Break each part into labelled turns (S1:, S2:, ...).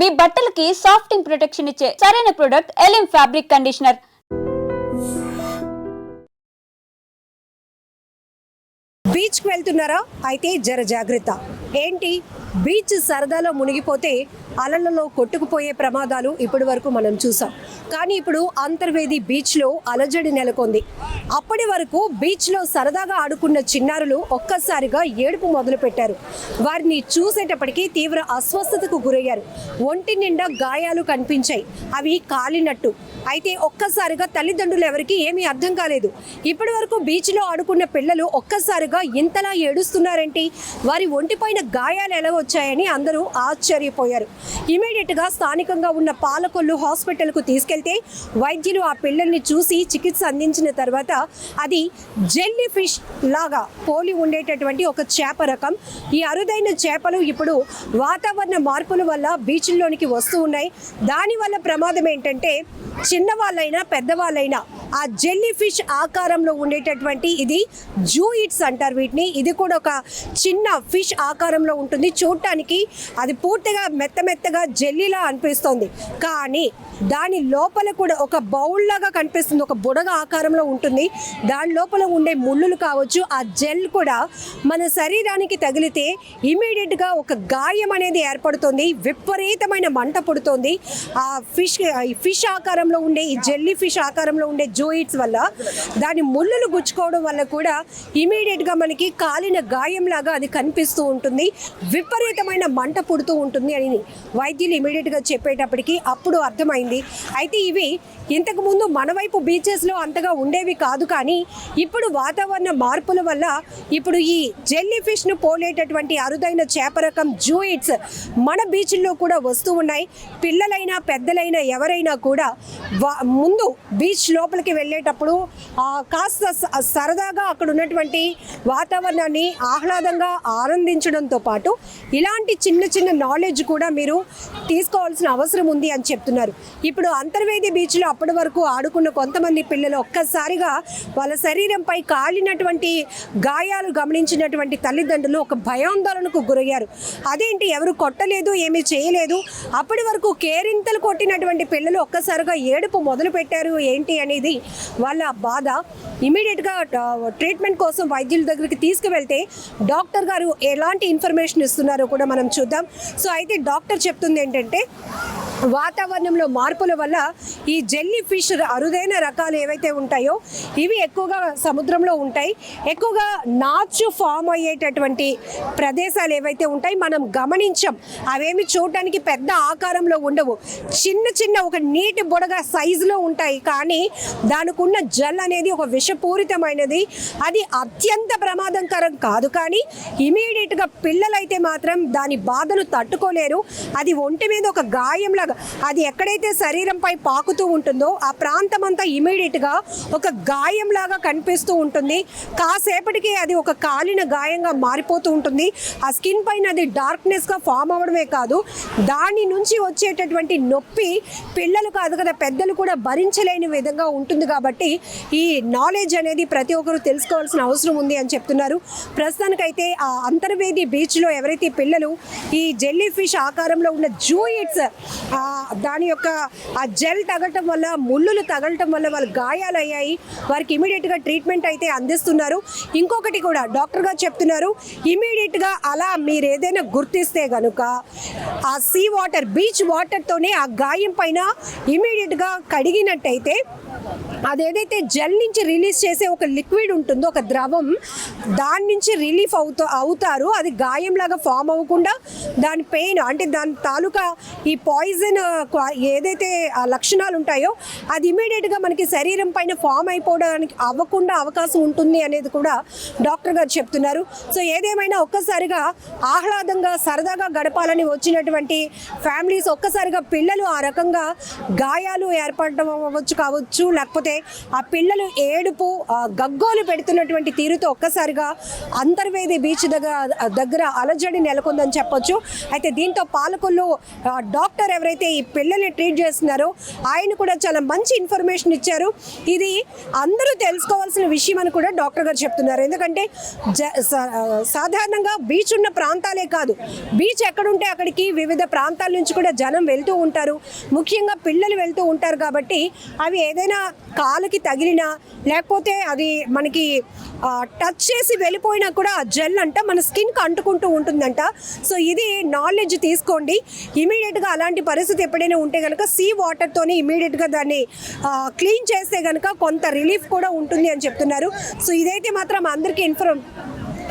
S1: మీ బట్టలకి సాఫ్టింగ్ ప్రొటెక్షన్ ఇచ్చే సరైన ప్రొడక్ట్ ఎలిమ్ ఫ్యాబ్రిక్ కండిషనర్
S2: బీచ్కి వెళ్తున్నారా? అయితే జర జాగ్రత్త. ఏంటి? బీచ్ సరదాలో మునిగిపోతే అలలలో కొట్టుకుపోయే ప్రమాదాలు ఇప్పటి వరకు మనం చూసాం. కానీ ఇప్పుడు అంతర్వేది బీచ్లో అలజడి నెలకొంది. అప్పటి వరకు బీచ్లో సరదాగా ఆడుకున్న చిన్నారులు ఒక్కసారిగా ఏడుపు మొదలుపెట్టారు. వారిని చూసేటప్పటికీ తీవ్ర అస్వస్థతకు గురయ్యారు. ఒంటి నిండా గాయాలు కనిపించాయి. అవి కాలినట్టు. అయితే ఒక్కసారిగా తల్లిదండ్రులు ఎవరికి ఏమీ అర్థం కాలేదు. ఇప్పటి వరకు బీచ్లో ఆడుకున్న పిల్లలు ఒక్కసారిగా ఇంతలా ఏడుస్తున్నారేంటి? వారి ఒంటిపైన గాయాలు ఎలా వచ్చాయని అందరూ ఆశ్చర్యపోయారు. ఇమీడియట్గా స్థానికంగా ఉన్న పాలకొల్లు హాస్పిటల్కు తీసుకెళ్తే వైద్యులు ఆ పిల్లల్ని చూసి చికిత్స అందించిన తర్వాత అది జెల్లీ ఫిష్ లాగా పోలి ఉండేటటువంటి ఒక చేప రకం. ఈ అరుదైన చేపలు ఇప్పుడు వాతావరణ మార్పుల వల్ల బీచ్ల్లోనికి వస్తూ ఉన్నాయి. దానివల్ల ప్రమాదం ఏంటంటే చిన్నవాళ్ళైనా పెద్దవాళ్ళైనా ఆ జెల్లీ ఫిష్ ఆకారంలో ఉండేటటువంటి ఇది జూ ఇట్స్ అంటారు వీటిని. ఇది కూడా ఒక చిన్న ఫిష్ ఆకారంలో ఉంటుంది. చూడటానికి అది పూర్తిగా మెత్త మెత్తగా జెల్లీలా అనిపిస్తుంది. కానీ దాని లోపల కూడా ఒక బౌల్ లాగా కనిపిస్తుంది. ఒక బుడగ ఆకారంలో ఉంటుంది. దాని లోపల ఉండే ముళ్ళులు కావచ్చు ఆ జెల్ కూడా మన శరీరానికి తగిలితే ఇమీడియట్గా ఒక గాయం అనేది ఏర్పడుతుంది. విపరీతమైన మంట పుడుతుంది. ఆ ఫిష్ ఈ ఫిష్ ఆకారంలో ఉండే ఈ జెల్లీ ఫిష్ ఆకారంలో ఉండే జూయిట్స్ వల్ల దాని ముళ్ళను గుచ్చుకోవడం వల్ల కూడా ఇమీడియట్గా మనకి కాలిన గాయంలాగా అది కనిపిస్తూ ఉంటుంది. విపరీతమైన మంట పుడుతూ ఉంటుంది అని వైద్యులు ఇమీడియట్గా చెప్పేటప్పటికి అప్పుడు అర్థమైంది. అయితే ఇవి ఇంతకుముందు మన వైపు బీచెస్లో అంతగా ఉండేవి కాదు కానీ ఇప్పుడు వాతావరణ మార్పుల వల్ల ఇప్పుడు ఈ జెల్లీ ఫిష్ను పోలేటటువంటి అరుదైన చేప రకం జూయిట్స్ మన బీచ్ల్లో కూడా వస్తూ ఉన్నాయి. పిల్లలైనా పెద్దలైనా ఎవరైనా కూడా వా- ముందు బీచ్ లోపలికి వెళ్ళేటప్పుడు కాస్త స- సరదాగా అక్కడ ఉన్నటువంటి వాతావరణాన్ని ఆహ్లాదంగా ఆనందించడంతో పాటు ఇలాంటి చిన్న చిన్న నాలెడ్జ్ కూడా మీరు తీసుకోవాల్సిన అవసరం ఉంది అని చెప్తున్నారు. ఇప్పుడు అంతర్వేది బీచ్లో అప్పటి వరకు ఆడుకున్న కొంతమంది పిల్లలు ఒక్కసారిగా వాళ్ళ శరీరంపై కాలినటువంటి గాయాలు గమనించినటువంటి తల్లిదండ్రులు ఒక భయాందోళనకు గురయ్యారు. అదేంటి? ఎవరు కొట్టలేదు ఏమీ చేయలేదు. అప్పటి వరకు కేరింతలు కొట్టినటువంటి పిల్లలు ఒక్కసారిగా ఏడుపు మొదలు పెట్టారు ఏంటి అనేది వాళ్ళ బాధ ఇమీడియట్గా ట్రీట్మెంట్ కోసం వైద్యుల దగ్గరికి తీసుకువెళ్తే డాక్టర్ గారు ఎలాంటి ఇన్ఫర్మేషన్ ఇస్తున్నారో కూడా మనం చూద్దాం. సో అయితే డాక్టర్ చెప్తుంది ఏంటంటే వాతావరణంలో మార్పుల వల్ల ఈ జెల్లీ ఫిష్ అరుదైన రకాలు ఏవైతే ఉంటాయో ఇవి ఎక్కువగా సముద్రంలో ఉంటాయి. ఎక్కువగా నాచు ఫామ్ అయ్యేటటువంటి ప్రదేశాలు ఏవైతే ఉంటాయి మనం గమనించాం. అవేమి చూడటానికి పెద్ద ఆకారంలో ఉండవు. చిన్న చిన్న ఒక నీటి బుడగ సైజులో ఉంటాయి. కానీ దానికి ఉన్న జల్ అనేది ఒక విషపూరితమైనది. అది అత్యంత ప్రమాదకరం కాదు. కానీ ఇమీడియట్గా పిల్లలైతే మాత్రం దాని బాధను తట్టుకోలేరు. అది ఒంటి మీద ఒక గాయంలాగా అది ఎక్కడైతే శరీరంపై పాకుతూ ఉంటుందో ఆ ప్రాంతం అంతా ఇమీడియట్గా ఒక గాయంలాగా కనిపిస్తూ ఉంటుంది. కాసేపటికి అది ఒక కాలిన గాయంగా మారిపోతూ ఉంటుంది. ఆ స్కిన్ పైన అది డార్క్నెస్గా ఫామ్ అవ్వడమే కాదు దాని నుంచి వచ్చేటటువంటి నొప్పి పిల్లలు కాదు కదా పెద్దలు కూడా భరించలేని విధంగా ఉంటుంది కాబట్టి ఈ నాలెడ్జ్ అనేది ప్రతి ఒక్కరూ తెలుసుకోవాల్సిన అవసరం ఉంది అని చెప్తున్నారు. ప్రస్తుతానికైతే ఆ అంతర్వేది బీచ్లో ఎవరైతే పిల్లలు ఈ జెల్లీ ఫిష్ ఆకారంలో ఉన్న జూయిట్స్ దాని యొక్క ఆ జెల్ తగలటం వల్ల ముళ్ళులు తగలటం వల్ల వాళ్ళు గాయాలయ్యాయి. వారికి ఇమీడియట్గా ట్రీట్మెంట్ అయితే అందిస్తున్నారు. ఇంకొకటి కూడా డాక్టర్ గారు చెప్తున్నారు ఇమీడియట్గా అలా మీరు ఏదైనా గుర్తిస్తే కనుక ఆ సీ వాటర్ బీచ్ వాటర్తోనే ఆ గాయం పైన ఇమీడియట్గా కడిగినట్టయితే అదేదైతే జెల్ నుంచి రిలీజ్ చేసే ఒక లిక్విడ్ ఉంటుందో ఒక ద్రవం దాని నుంచి రిలీఫ్ అవుతా అవుతారు. అది గాయంలాగా ఫామ్ అవ్వకుండా దాని పెయిన్ అంటే దాని తాలూకా ఈ పాయిజన్ ఏదైతే ఆ లక్షణాలు ఉంటాయో అది ఇమీడియట్గా మనకి శరీరం పైన ఫామ్ అయిపోవడానికి అవ్వకుండా అవకాశం ఉంటుంది అనేది కూడా డాక్టర్ గారు చెప్తున్నారు. సో ఏదేమైనా ఒక్కసారిగా ఆహ్లాదంగా సరదాగా గడపాలని వచ్చినటువంటి ఫ్యామిలీస్ ఒక్కసారిగా పిల్లలు ఆ రకంగా గాయాలు ఏర్పడడం అవ్వచ్చు కావచ్చు లేకపోతే చూస్తే ఆ పిల్లలు ఏడుపు ఆ గగ్గోలు పెడుతున్నటువంటి తీరుతో ఒక్కసారిగా అంతర్వేది బీచ్ దగ్గర దగ్గర అలజడి నెలకొందని చెప్పొచ్చు. అయితే దీంతో పాలకులు డాక్టర్ ఎవరైతే ఈ పిల్లల్ని ట్రీట్ చేస్తున్నారో ఆయన కూడా చాలా మంచి ఇన్ఫర్మేషన్ ఇచ్చారు. ఇది అందరూ తెలుసుకోవాల్సిన విషయం అని కూడా డాక్టర్ గారు చెప్తున్నారు. ఎందుకంటే జ- సా- సాధారణంగా బీచ్ ఉన్న ప్రాంతాలే కాదు. బీచ్ ఎక్కడుంటే అక్కడికి వివిధ ప్రాంతాల నుంచి కూడా జనం వెళ్తూ ఉంటారు. ముఖ్యంగా పిల్లలు వెళ్తూ ఉంటారు కాబట్టి అవి ఏదైనా కాలుకి తగిలినా లేకపోతే అది మనకి టచ్ చేసి వెళ్ళిపోయినా కూడా ఆ జెల్ అంట మన స్కిన్కి అంటుకుంటూ ఉంటుందంట. సో ఇది నాలెడ్జ్ తీసుకోండి. ఇమీడియట్గా అలాంటి పరిస్థితి ఎప్పుడైనా ఉంటే కనుక సీ వాటర్తోనే ఇమీడియట్గా దాన్ని క్లీన్ చేస్తే కనుక కొంత రిలీఫ్ కూడా ఉంటుంది అని చెప్తున్నారు. సో ఇదైతే మాత్రం అందరికీ ఇన్ఫర్మ్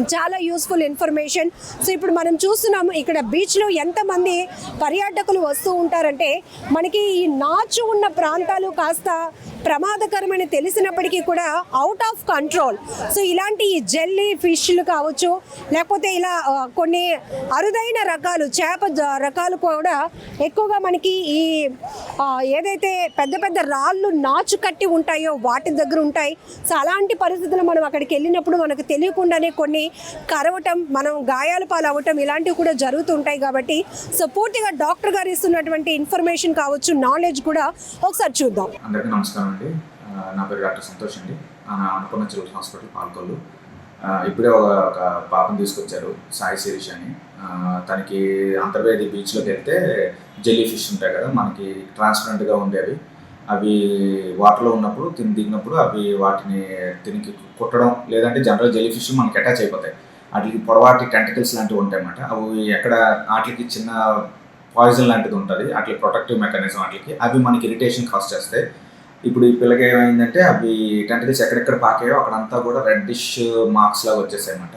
S2: చాలా యూస్ఫుల్ ఇన్ఫర్మేషన్ సో ఇప్పుడు మనం చూస్తున్నాము ఇక్కడ బీచ్లో ఎంతమంది పర్యాటకులు వస్తూ ఉంటారంటే మనకి ఈ నాచు ఉన్న ప్రాంతాలు కాస్త ప్రమాదకరమని తెలిసినప్పటికీ కూడా అవుట్ ఆఫ్ కంట్రోల్ సో ఇలాంటి ఈ జెల్లీ ఫిష్లు కావచ్చు లేకపోతే ఇలా కొన్ని అరుదైన రకాలు చేప రకాలు కూడా ఎక్కువగా మనకి ఈ ఏదైతే పెద్ద పెద్ద రాళ్ళు నాచు కట్టి ఉంటాయో వాటి దగ్గర ఉంటాయి. సో అలాంటి పరిస్థితులు మనం అక్కడికి వెళ్ళినప్పుడు మనకు తెలియకుండానే కొన్ని కరవటం మనం గాయాల పాలు అవ్వటం ఇలాంటివి కూడా జరుగుతుంటాయి కాబట్టి సో పూర్తిగా డాక్టర్ గారు ఇస్తున్నటువంటి ఇన్ఫర్మేషన్ కావచ్చు నాలెడ్జ్ కూడా ఒకసారి చూద్దాం.
S3: అందరికీ నమస్కారం అండి. నా పేరు డాక్టర్ సంతోష్ అండి. అనుకున్న చిల్డ్రన్ హాస్పిటల్ పాల్కొల్లు. ఇప్పుడే ఒక ఒక పాపను తీసుకొచ్చారు సాయి శిరీష్ అని. తనకి అంతర్వేది బీచ్లోకి వెళ్తే జెల్లీ ఫిష్ ఉంటాయి కదా మనకి ట్రాన్స్పరెంట్గా ఉండేవి. అవి వాటర్లో ఉన్నప్పుడు తిని దిగినప్పుడు అవి వాటిని తినికి కుట్టడం లేదంటే జనరల్ జెలీ ఫిష్ మనకి అటాచ్ అయిపోతాయి. వాటికి పొడవాటి టెంటికల్స్ లాంటివి ఉంటాయన్నమాట అవి ఎక్కడ వాటికి చిన్న పాయిజన్ లాంటిది ఉంటుంది వాటికి ప్రొటెక్టివ్ మెకానిజం వాటికి అవి మనకి ఇరిటేషన్ కాస్ట్ చేస్తాయి. ఇప్పుడు ఈ పిల్లకి ఏమైందంటే అవి టెంటికల్స్ ఎక్కడెక్కడ పాకాయో అక్కడంతా కూడా రెడ్డిష్ మార్క్స్ లాగా వచ్చేసాయి అన్నమాట.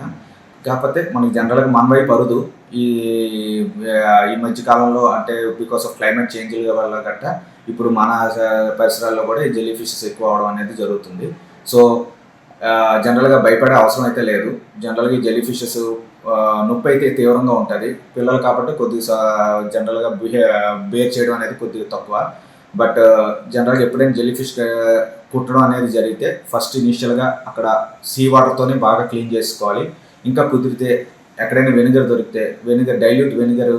S3: కాకపోతే మనకి జనరల్గా మన వైపు అరుదు ఈ ఈ మధ్య కాలంలో అంటే బికాస్ ఆఫ్ క్లైమేట్ చేంజ్ల వల్ల గట్ట ఇప్పుడు మన పరిసరాల్లో కూడా ఈ జెల్లీ ఫిషెస్ ఎక్కువ అవడం అనేది జరుగుతుంది. సో జనరల్గా భయపడే అవసరం అయితే లేదు. జనరల్గా ఈ జెల్లీ ఫిషెస్ నొప్పి అయితే తీవ్రంగా ఉంటుంది. పిల్లలు కాబట్టి కొద్దిగా జనరల్గా బిహే బేర్ చేయడం అనేది కొద్దిగా తక్కువ. బట్ జనరల్గా ఎప్పుడైనా జెల్లీ ఫిష్ కుట్టడం అనేది జరిగితే ఫస్ట్ ఇనీషియల్గా అక్కడ సీ వాటర్తోనే బాగా క్లీన్ చేసుకోవాలి. ఇంకా కుదిరితే ఎక్కడైనా వెనిగర్ దొరికితే వెనిగర్ డైల్యూట్ వెనిగర్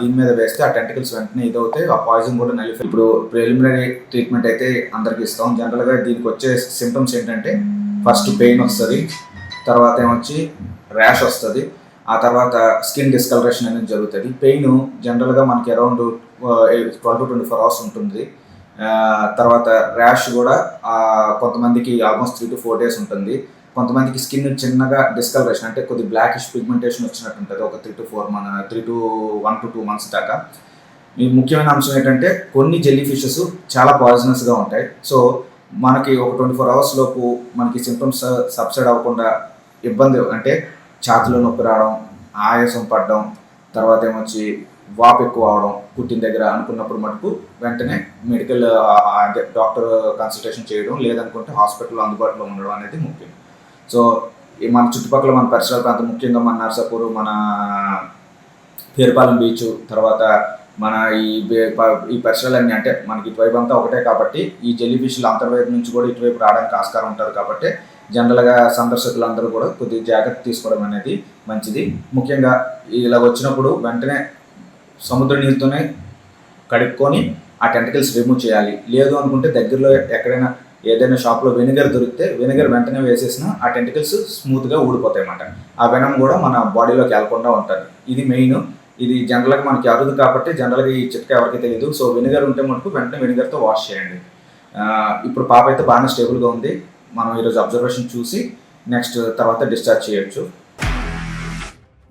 S3: దీని మీద వేస్తే ఆ టెంటికల్స్ వెంటనే ఇదవుతాయి ఆ పాయిజన్ కూడా నలిఫై ఇప్పుడు ప్రిలిమినరీ ట్రీట్మెంట్ అయితే అందరికి ఇస్తాం. జనరల్గా దీనికి వచ్చే సిమ్టమ్స్ ఏంటంటే ఫస్ట్ పెయిన్ వస్తుంది తర్వాత ఏమొచ్చి ర్యాష్ వస్తుంది ఆ తర్వాత స్కిన్ డిస్కలరేషన్ అనేది జరుగుతుంది. పెయిన్ జనరల్గా మనకి around twelve to twenty four hours ఉంటుంది. తర్వాత ర్యాష్ కూడా కొంతమందికి almost three to four days ఉంటుంది. కొంతమందికి స్కిన్ చిన్నగా డిస్కలరేషన్ అంటే కొద్ది బ్లాకిష్ పిగ్మెంటేషన్ వచ్చినట్టు ఉంటుంది ఒక త్రీ టు ఫోర్ మన three to one to two months దాకా. ఈ ముఖ్యమైన అంశం ఏంటంటే కొన్ని జెల్లీ ఫిషెస్ చాలా పాయిజనస్గా ఉంటాయి. సో మనకి ఒక ట్వంటీ ఫోర్ అవర్స్ లోపు మనకి సింప్టమ్స్ సబ్సైడ్ అవ్వకుండా ఇబ్బంది అంటే ఛాతిలో నొప్పి రావడం ఆయాసం పడడం తర్వాత ఏమొచ్చి వాపు ఎక్కువ అవడం పుట్టిన దగ్గర అనుకున్నప్పుడు మటుకు వెంటనే మెడికల్ అంటే డాక్టర్ కన్సల్టేషన్ చేయడం లేదనుకుంటే హాస్పిటల్ అందుబాటులో ఉండడం అనేది ముఖ్యం. సో ఈ మన చుట్టుపక్కల మన పరిసరాల ప్రాంతం ముఖ్యంగా మన నర్సాపూర్ మన పేరుపాలెం బీచ్ తర్వాత మన ఈ ఈ పరిసరాలన్నీ అంటే మనకి ఇటువైపు అంతా ఒకటే కాబట్టి ఈ జెల్లీ ఫిష్లు అంతర్వైపు నుంచి కూడా ఇటువైపు రావడానికి ఆస్కారం ఉంటుంది కాబట్టి జనరల్గా సందర్శకులందరూ కూడా కొద్దిగా జాగ్రత్త తీసుకోవడం అనేది మంచిది. ముఖ్యంగా ఇలా వచ్చినప్పుడు వెంటనే సముద్ర నీళ్ళతోనే కడుక్కొని ఆ టెంటికల్స్ రిమూవ్ చేయాలి. లేదు అనుకుంటే దగ్గరలో ఎక్కడైనా ఏదైనా షాప్లో వెనిగర్ దొరికితే వెనిగర్ వెంటనే వేసేసిన ఆ టెంటికల్స్ స్మూత్గా ఊడిపోతాయి అన్నమాట ఆ వెనం కూడా మన బాడీలోకి వెళ్ళకుండా ఉంటుంది. ఇది మెయిన్ ఇది జనరల్గా మనకి అరుదు కాబట్టి జనరల్గా ఈ చిట్కా ఎవరికి తెలియదు సో వెనిగర్ ఉంటే మనకు వెంటనే వెనిగర్తో వాష్ చేయండి. ఇప్పుడు పాప అయితే బాగానే స్టేబుల్గా ఉంది. మనం ఈరోజు అబ్జర్వేషన్ చూసి నెక్స్ట్ తర్వాత డిశ్చార్జ్ చేయొచ్చు.